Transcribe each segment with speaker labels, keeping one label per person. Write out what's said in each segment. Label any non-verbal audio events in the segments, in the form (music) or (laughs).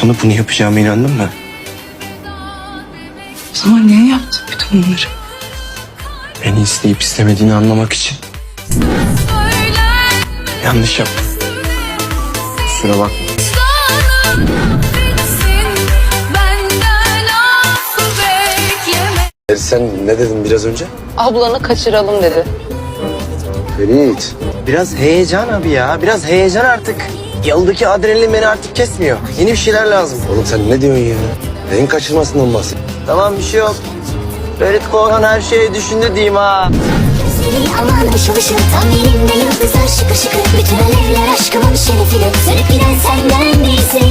Speaker 1: Sana bunu yapacağıma inandın mı?
Speaker 2: O zaman niye yaptın bütün bunları?
Speaker 1: Beni isteyip istemediğini anlamak için. Yanlış yaptım. Kusura bakma. Sen ne dedin biraz önce?
Speaker 2: Ablanı kaçıralım dedi.
Speaker 1: Ferit. Biraz heyecan abi ya. Biraz heyecan artık. Yalıdaki adrenalin beni artık kesmiyor. Yeni bir şeyler lazım. Oğlum sen ne diyorsun ya? Neyin kaçırmasından bahset. Tamam bir şey yok. Ferit Korhan her şeyi düşündü diyeyim ha.
Speaker 3: Aman ışıl ışıl Tam elimde yıldızlar şıkır şıkır Bütün alevler aşkımın şerefidir Sönüp giden senden değilsin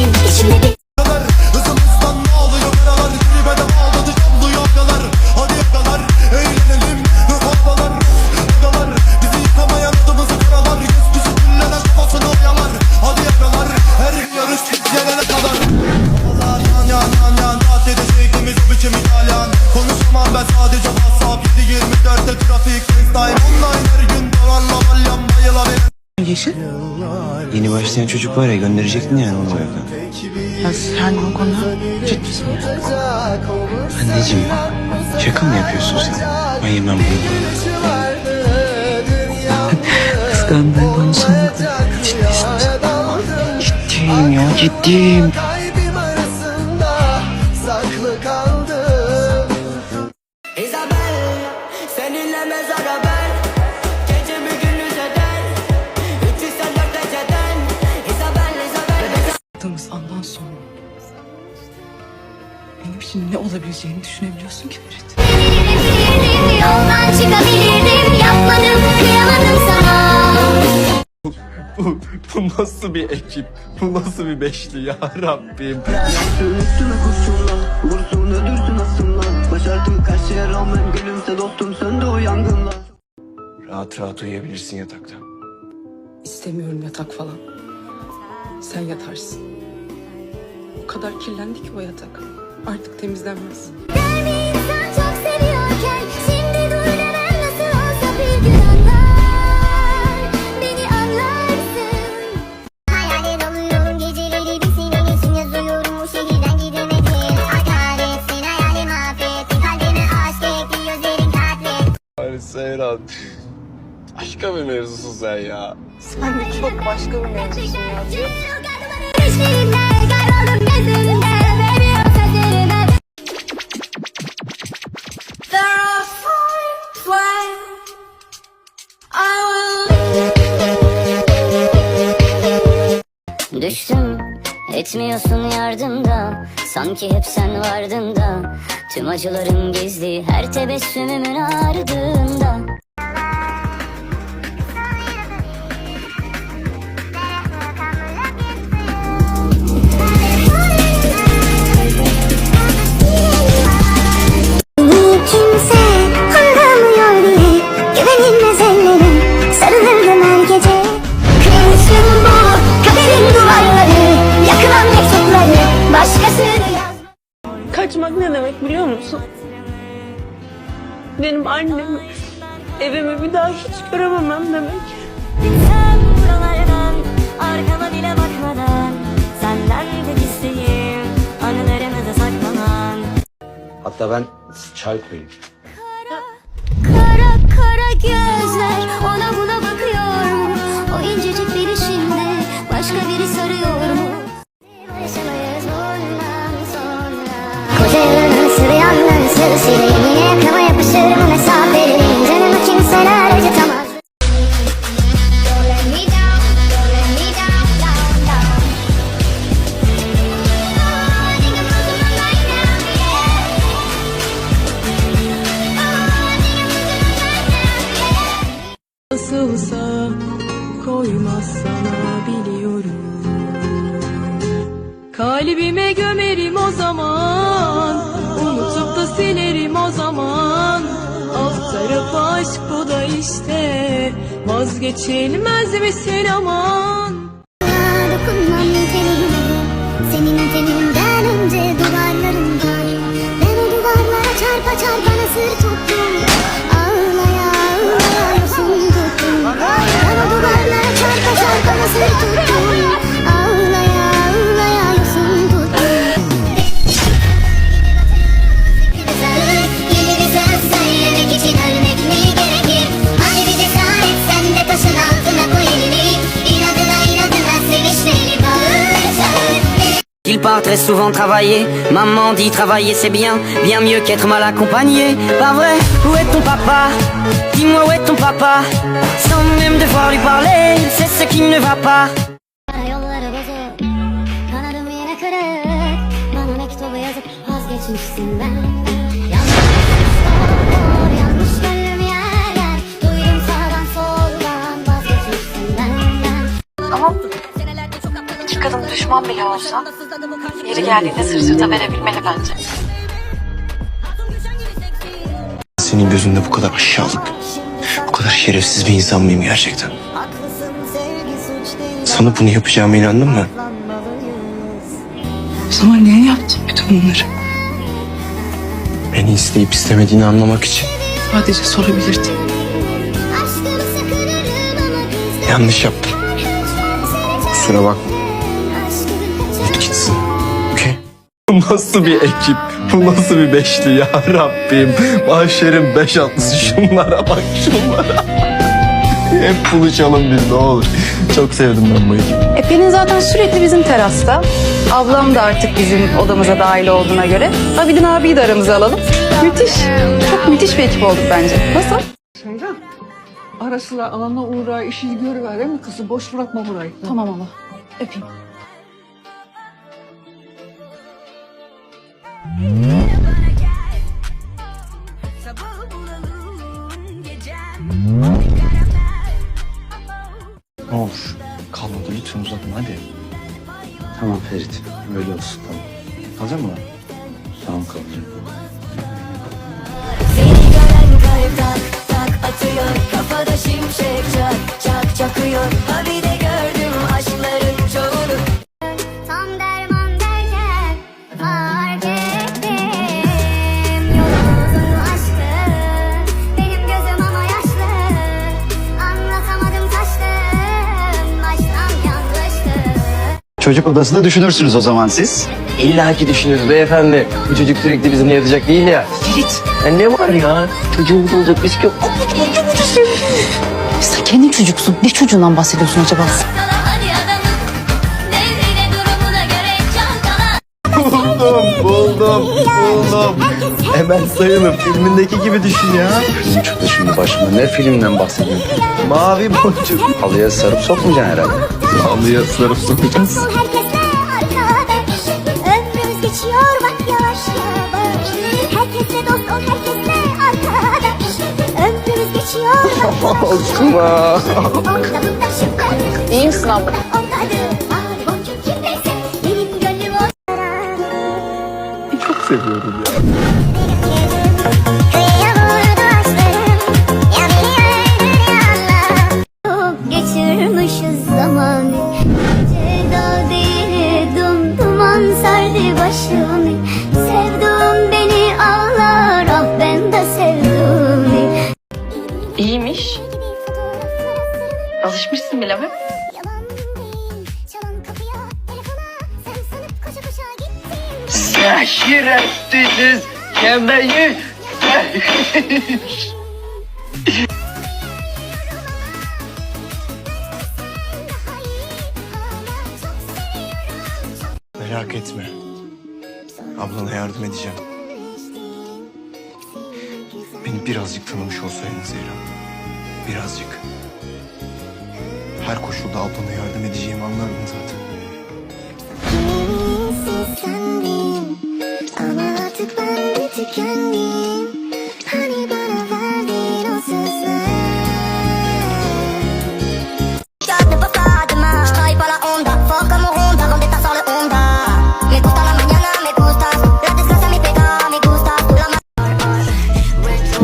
Speaker 2: Yeşil.
Speaker 1: Yeni başlayan çocuk var ya gönderecektin yani onu oraya.
Speaker 2: Ya sen o konuda ciddisin ya.
Speaker 1: Anneciğim şaka mı yapıyorsun sen? Ben yemem bunu.
Speaker 2: Kıskandığından sonra ciddisin sen.
Speaker 1: Ciddiyim ya ciddiyim.
Speaker 2: Yaptığımız andan sonra benim için ne olabileceğini düşünebiliyorsun ki Ferit.
Speaker 3: Yoldan çıkabilirdim Yapmadım kıyamadım sana
Speaker 1: Bu, bu nasıl bir ekip? Bu nasıl bir beşli ya Rabbim?
Speaker 4: Üstüne kurşunla Vursun öldürsün aslında Başardım kaç şeye rağmen Gülümse dostum söndü o yangınla
Speaker 1: Rahat rahat uyuyabilirsin yatakta.
Speaker 2: İstemiyorum yatak falan. Sen yatarsın. O kadar kirlendi ki o yatak. Artık temizlenmez.
Speaker 1: Mevzusun sen ya.
Speaker 2: Sen de çok başka bir mevzusun ya.
Speaker 3: Düştüm etmiyorsun yardımda Sanki hep sen vardın da Tüm acıların gizli her tebessümümün ardında
Speaker 5: Benim annemi, evimi bir daha hiç görememem demek.
Speaker 3: Sen buralardan Arkama bile bakmadan Senden tek isteğim Anılarımızı saklaman
Speaker 1: Hatta ben çay koyayım.
Speaker 3: Kara kara gözler ona buna bakıyor mu? O incecik bilişinde başka biri sarıyor mu? Barışamayız bundan sonra Koca yılın sırrı yandan
Speaker 5: Kalbime gömerim o zaman, unutup da silerim o zaman. Alt tarafı aşk bu da işte, vazgeçilmez misin aman?
Speaker 3: Dokunmam tenine Senin teninden önce duvarlarından Ben o duvarlara çarpa çarpa
Speaker 6: part très souvent travailler. Maman dit travailler c'est bien, bien mieux qu'être mal accompagné. Pas vrai? Où est ton papa? Dis-moi où est ton papa Sans même devoir lui parler, c'est ce qui ne va pas.
Speaker 7: Bile olsa yeri geldiğinde sırt sırta verebilmeli bence.
Speaker 8: Senin gözünde bu kadar aşağılık, bu kadar şerefsiz bir insan mıyım gerçekten? Sana bunu yapacağıma inandın mı?
Speaker 2: O zaman niye yaptın bütün bunları?
Speaker 8: Beni isteyip istemediğini anlamak için.
Speaker 2: Sadece sorabilirdim.
Speaker 8: Yanlış yaptım. Kusura bakma. Okey. Bu nasıl bir ekip? Bu nasıl bir beşli ya Rabbim? Mahşerin beş atlısı şunlara bak şunlara. Hep buluşalım biz ne olur. Çok sevdim ben bu ekibi.
Speaker 9: E Pelin zaten sürekli bizim terasta. Ablam da artık bizim odamıza dahil olduğuna göre. Abidin abiyi de aramıza alalım. Müthiş. Çok müthiş bir ekip olduk bence. Nasıl?
Speaker 10: Seyran. Ara sıra anana uğra işi görüver değil mi kızı? Boş bırakma burayı.
Speaker 9: Tamam Allah. Öpeyim.
Speaker 8: Ne olur kalmadı lütfen uzatma hadi. Tamam Ferit öyle olsun tamam. Kalacak mı? Tamam kalacağım.
Speaker 3: Seni gören kalp tak tak atıyor Kafada şimşek çak çak çakıyor Ha bir de
Speaker 11: Çocuk odasında düşünürsünüz o zaman siz.
Speaker 8: İlla ki düşünürüz beyefendi. Bu çocuk sürekli bizimle yatacak değil ya. Ferit. Ya ne var ya? Çocuğumuz olacak biz yok.
Speaker 9: Sen kendin çocuksun. Ne çocuğundan bahsediyorsun acaba?
Speaker 8: Buldum, buldum, buldum. Hemen sayılır. Filmindeki gibi düşün ya.
Speaker 11: Film çıktı şimdi başıma. Ne filmden bahsediyorsun?
Speaker 8: Mavi boncuk.
Speaker 11: Halıya sarıp sokmayacaksın herhalde.
Speaker 8: Halıya sarıp sokacağız.
Speaker 3: Ömrümüz geçiyor bak yavaş yavaş. Herkesle dost ol herkesle arkadaş. Ömrümüz geçiyor bak yavaş (laughs)
Speaker 9: İyi misin abla?
Speaker 8: Çok seviyorum ya.
Speaker 7: İyiymiş. Alışmışsın bile mi?
Speaker 3: Yalan değil çalan kapıya telefona Sen sanıp koşa koşa gittin
Speaker 8: Sen şerefsiziz. Yemeği. Merak etme. Ablana yardım edeceğim. Birazcık tanımış olsaydın Zehra. Birazcık. Her koşulda ablana yardım edeceğimi anlardın zaten.
Speaker 3: Kimsin sendin Ama artık ben de tükendim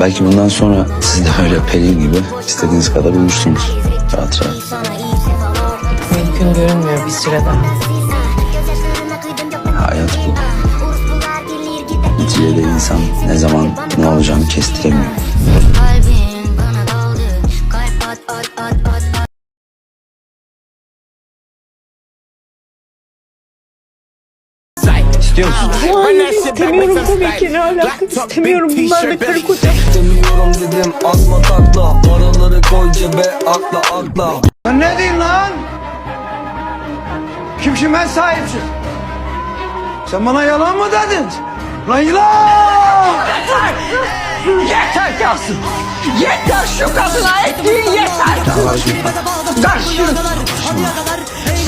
Speaker 11: Belki bundan sonra siz de öyle Pelin gibi istediğiniz kadar uyursunuz. Rahat rahat.
Speaker 2: Mümkün görünmüyor bir sürede.
Speaker 11: Hayat bu. Neticede insan ne zaman ne olacağını kestiremiyor.
Speaker 8: İstiyor musun?
Speaker 12: İstemiyorum tabii ki ne alaka istemiyorum bunlar da karı koca.
Speaker 6: İstemiyorum dedim atma takla Paraları koy cebe akla akla
Speaker 10: Ne diyorsun lan? Kimsin ben sahipsiz? Sen bana yalan mı dedin? Lan yılan!
Speaker 12: Yeter Kasım. Yeter şu kadına ettiğin yeter. Karşı.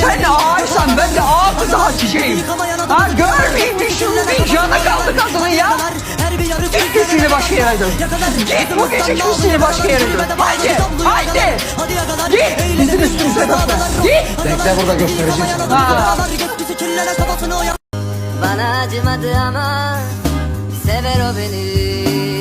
Speaker 12: Sen ağaysan ben de ağa kızı Hatice'yim. Ha görmeyeyim mi şunu bir canı kaldı kadının ya. Git güçlüğünü başka yere dön. Git bu gece güçlüğünü başka yere dön. Haydi, haydi. Git bizim üstümüze dönme. Git.
Speaker 10: Bekle burada göstereceğim sana.
Speaker 12: Ha.
Speaker 3: Bana acımadı ama sever o beni